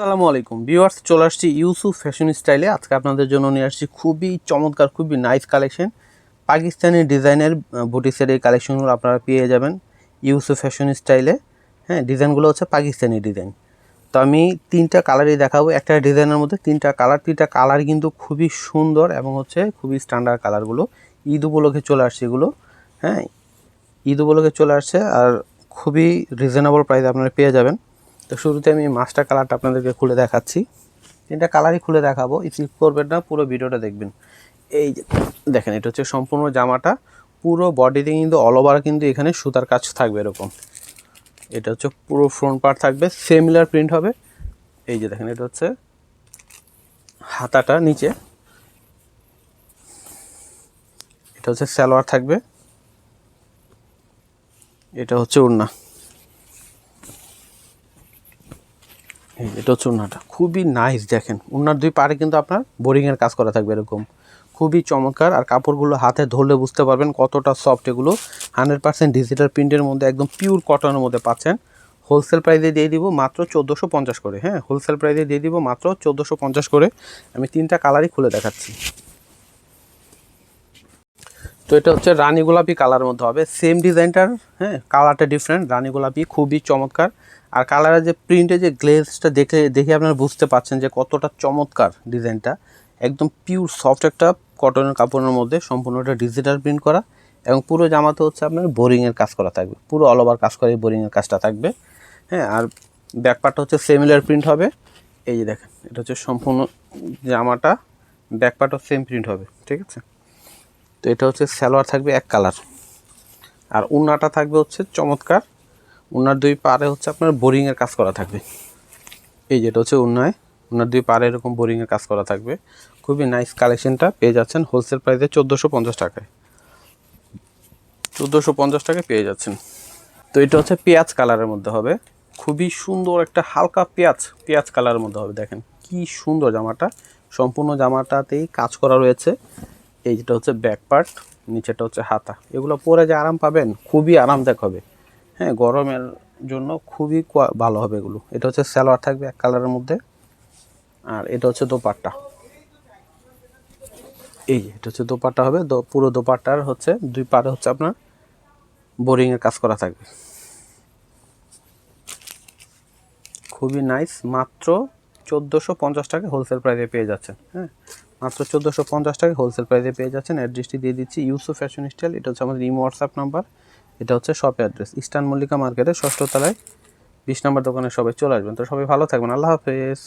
আসসালামু আলাইকুম। ভিউয়ার্স, চলে আসছি ইউসুফ ফ্যাশন স্টাইলে। আজকে আপনাদের জন্য নিয়ে আসছি খুবই চমৎকার, খুবই নাইস কালেকশন। পাকিস্তানি ডিজাইনের বুটিক্সের এই কালেকশনগুলো আপনারা পেয়ে যাবেন ইউসুফ ফ্যাশন স্টাইলে। হ্যাঁ ডিজাইনগুলো হচ্ছে পাকিস্তানি ডিজাইন। তো আমি তিনটা কালারই দেখাবো। একটা ডিজাইনের মধ্যে তিনটা কালার তিনটা কালার কিন্তু খুবই সুন্দর এবং হচ্ছে খুবই স্ট্যান্ডার্ড কালারগুলো। ঈদ উপলক্ষে চলে আসছে এগুলো। হ্যাঁ ঈদ উপলক্ষে চলে আসছে আর খুবই রিজনেবল প্রাইস আপনারা পেয়ে যাবেন। তো শুরুতে আমি মাস্টার কালারটা আপনাদেরকে খুলে দেখাচ্ছি। তিনটা কালারই খুলে দেখাবো স্কিপ করবেন না, পুরো ভিডিওটা দেখবেন। এই দেখেন, এটা হচ্ছে সম্পূর্ণ জামাটা, পুরো বডিতে কিন্তু অল ওভার কিন্তু এখানে সুতার কাজ থাকবে এরকম। এটা হচ্ছে পুরো ফ্রন্ট পার্ট থাকবে সেমিলার প্রিন্ট হবে। এই যে দেখেন, এটা হচ্ছে হাতাটা নিচে। এটা হচ্ছে সালোয়ার থাকবে। এটা হচ্ছে ওড়না। এটা হচ্ছে উন্নাটা। খুবই নাইস দেখেন। উন্নার দুই পাড়ে কিন্তু আপনার বোরিংয়ের কাজ করা থাকবে এরকম। খুবই চমৎকার। আর কাপড়গুলো হাতে ধরলে বুঝতে পারবেন কতটা সফট এগুলো। হান্ড্রেড পার্সেন্ট ডিজিটাল প্রিন্টের মধ্যে একদম পিওর কটনের মধ্যে পাচ্ছেন। হোলসেল প্রাইসে দিয়ে দিব মাত্র চোদ্দোশো পঞ্চাশ করে। হ্যাঁ হোলসেল প্রাইসে দিয়ে দিব মাত্র চোদ্দোশো পঞ্চাশ করে। আমি তিনটা কালারই খুলে দেখাচ্ছি। তো এটা হচ্ছে রানী গোলাপি কালার মধ্যে হবে। সেম ডিজাইনটার হ্যাঁ কালারটা ডিফারেন্ট রানী গোলাপি, খুবই চমৎকার। আর কালারের যে প্রিন্টের যে গ্লেজটা দেখে দেখে আপনারা বুঝতে পারছেন যে কতটা চমৎকার ডিজাইনটা। একদম পিওর সফট একটা কটনের কাপড়ের মধ্যে সম্পূর্ণ সম্পূর্ণটা ডিজিটাল প্রিন্ট করা এবং পুরো জামাতে হচ্ছে আপনার বোরিংয়ের কাজ করা থাকবে। পুরো অল ওভার কাজ করে বোরিংয়ের কাজটা থাকবে। হ্যাঁ আর ব্যাকপার্টটা হচ্ছে সেমিলার প্রিন্ট হবে। এই যে দেখেন, এটা হচ্ছে সম্পূর্ণ জামাটা ব্যাকপার্টও সেম প্রিন্ট হবে, ঠিক আছে? তো এটা হচ্ছে সালোয়ার থাকবে এক কালার। আর উন্নাটা থাকবে হচ্ছে চমৎকার। উন্নার দুই পারে হচ্ছে আপনার বোরিংয়ের কাজ করা থাকবে। এই যেটা হচ্ছে উন্নায়, উন্নার দুই পারে এরকম বোরিংয়ের কাজ করা থাকবে। খুবই নাইস কালেকশনটা পেয়ে যাচ্ছেন হোলসেল প্রাইসে চোদ্দোশো পঞ্চাশ টাকায়। চোদ্দোশো পঞ্চাশ টাকায় পেয়ে যাচ্ছেন। তো এটা হচ্ছে পেঁয়াজ কালারের মধ্যে হবে। খুবই সুন্দর একটা হালকা পেঁয়াজ পেঁয়াজ কালারের মধ্যে হবে। দেখেন কি সুন্দর জামাটা। সম্পূর্ণ জামাটাতেই কাজ করা রয়েছে। এই যেটা হচ্ছে ব্যাক পার্ট নিচেটা হচ্ছে হাতা। এগুলো পরে যে আরাম পাবেন, খুবই আরামদায়ক হবে। হ্যাঁ গরমের জন্য খুবই ভালো হবে এগুলো। এটা হচ্ছে সালোয়ার থাকবে এক কালারের মধ্যে। আর এটা হচ্ছে দোপাট্টা। এই এটা হচ্ছে দোপাট্টা হবে। পুরো দোপাট্টার হচ্ছে, দুই পারে হচ্ছে আপনার বোরিংয়ের কাজ করা থাকবে। খুবই নাইস মাত্র চোদ্দোশো পঞ্চাশ টাকা হোলসেল প্রাইসে পেয়ে যাচ্ছেন। হ্যাঁ মাত্র চোদ্দোশো পঞ্চাশ টাকা হোলসেল প্রাইসে পেয়ে যাচ্ছেন। অ্যাড্রেসটি দিয়ে দিচ্ছি ইউসুফ ফ্যাশন স্টাইল এটা হচ্ছে আমাদের ইমো হোয়াটসঅ্যাপ নাম্বার এটা হচ্ছে শপ অ্যাড্রেস ইস্টার্ন মল্লিকা মার্কেটের ষষ্ঠ তলায় বিশ নম্বর দোকানে সবাই চলে আসবেন। তো সবাই ভালো থাকবেন, আল্লাহ হাফেজ।